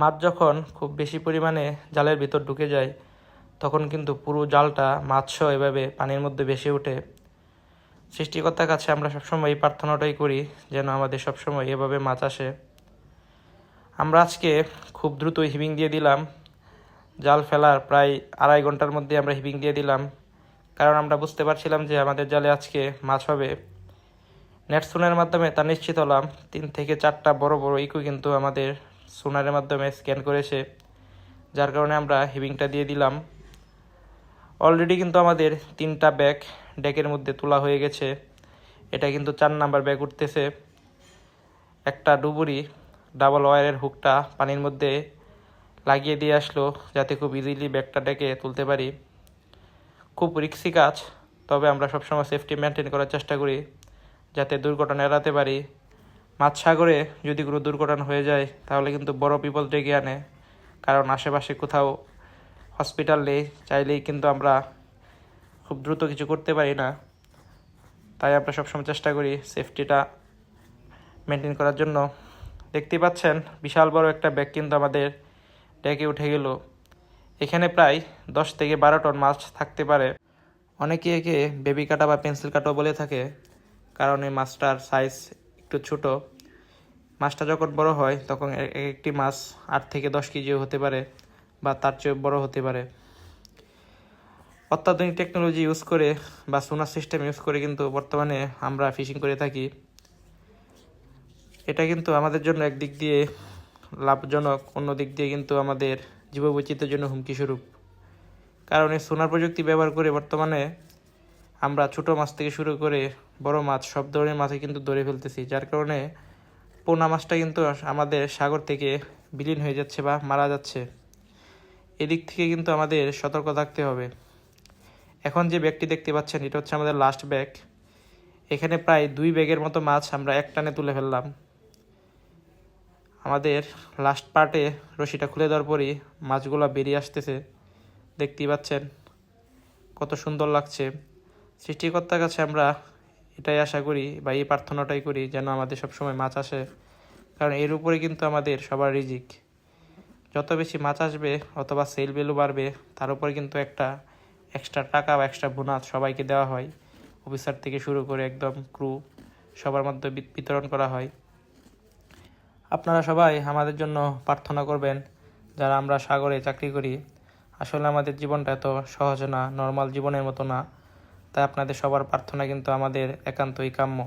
মাছ যখন খুব বেশি পরিমাণে জালের ভিতর ঢুকে যায়, তখন কিন্তু পুরো জালটা মাছসহ এভাবে পানির মধ্যে ভেসে ওঠে। সৃষ্টিকর্তার কাছে আমরা সবসময় এই প্রার্থনাটাই করি যেন আমাদের সবসময় এভাবে মাছ আসে। আমরা আজকে খুব দ্রুত হিবিং দিয়ে দিলাম। জাল ফেলার প্রায় আড়াই ঘণ্টার মধ্যে আমরা হিবিং দিয়ে দিলাম। কারণ আমরা বুঝতে পারছিলাম যে আমাদের জালে আজকে মাছ হবে। নেট সুনের মাধ্যমে তা নিশ্চিত হলাম। তিন থেকে চারটা বড় বড় ইকো কিন্তু আমাদের সোনারের মাধ্যমে স্ক্যান করেছে যার কারণে আমরা হিবিংটা দিয়ে দিলাম। অলরেডি কিন্তু আমাদের তিনটা ব্যাগ ডেকের মধ্যে তোলা হয়ে গেছে। এটা কিন্তু চার নাম্বার ব্যাগ উঠতেছে। একটা ডুবুরি ডাবল ওয়ারের হুকটা পানির মধ্যে লাগিয়ে দিয়ে আসলো, যাতে খুব ইজিলি ব্যাগটা ডেকে তুলতে পারি। খুব রিক্সি কাজ, তবে আমরা সবসময় সেফটি মেনটেন করার চেষ্টা করি, যাতে দুর্ঘটনা এড়াতে পারি। মাছ সাগরে যদি কোনো দুর্ঘটনা হয়ে যায়, তাহলে কিন্তু বড় বিপদ ডেকে আনে। কারণ আশেপাশে কোথাও হসপিটাল নেই, চাইলেই কিন্তু আমরা খুব দ্রুত কিছু করতে পারি না। তাই আমরা সবসময় চেষ্টা করি সেফটিটা মেনটেন করার জন্য। দেখতেই পাচ্ছেন, বিশাল বড় একটা ব্যাগ কিন্তু আমাদের ডেকে উঠে গেল। এখানে প্রায় দশ থেকে বারো টন মাছ থাকতে পারে। অনেকে একে বেবি কাটা বা পেন্সিল কাটাও বলে থাকে, কারণ এই মাছটার সাইজ একটু ছোট, মাছটা যখন বড় হয় তখন এক এক একটি মাছ আট থেকে দশ কেজিও হতে পারে বা তার চেয়ে বড় হতে পারে। অত্যাধুনিক টেকনোলজি ইউজ করে বা সোনার সিস্টেম ইউজ করে কিন্তু বর্তমানে আমরা ফিশিং করে থাকি। এটা কিন্তু আমাদের জন্য একদিক দিয়ে লাভজনক অন্য দিক দিয়ে কিন্তু আমাদের জীববৈচিত্র্যের জন্য হুমকি স্বরূপ। কারণ এই সোনার প্রযুক্তি ব্যবহার করে বর্তমানে আমরা ছোট মাছ থেকে শুরু করে বড় মাছ, সব ধরনের মাছই কিন্তু ধরে ফেলতেছি, যার কারণে পোনা মাছটা কিন্তু আমাদের সাগর থেকে বিলীন হয়ে যাচ্ছে বা মারা যাচ্ছে। এদিক থেকে কিন্তু আমাদের সতর্ক থাকতে হবে। এখন যে ব্যাগটি দেখতে পাচ্ছেন, এটা হচ্ছে আমাদের লাস্ট ব্যাগ এখানে প্রায় দুই ব্যাগের মতো মাছ আমরা এক টানে তুলে ফেললাম। আমাদের লাস্ট পার্টে রশিটা খুলে দেওয়ার পরই মাছগুলো বেরিয়ে আসতেছে। দেখতেই পাচ্ছেন কত সুন্দর লাগছে। সৃষ্টিকর্তার কাছে আমরা এটাই আশা করি বা এই প্রার্থনাটাই করি যেন আমাদের সবসময় মাছ আসে। কারণ এর উপরে কিন্তু আমাদের সবার রিজিক। যত বেশি মাছ আসবে, অথবা সেল ভ্যালু বাড়বে, তার উপরে কিন্তু একটা এক্সট্রা টাকা বা এক্সট্রা বোনাস সবাইকে দেওয়া হয়। অফিসার থেকে শুরু করে একদম ক্রু সবার মধ্যে বিতরণ করা হয়। আপনারা সবাই আমাদের জন্য প্রার্থনা করবেন, যারা আমরা সাগরে চাকরি করি। আসলে আমাদের জীবনটা এত সহজ না নর্মাল জীবনের মতো না। তাই আপনাদের সবার প্রার্থনা কিন্তু আমাদের একান্তই কাম্য।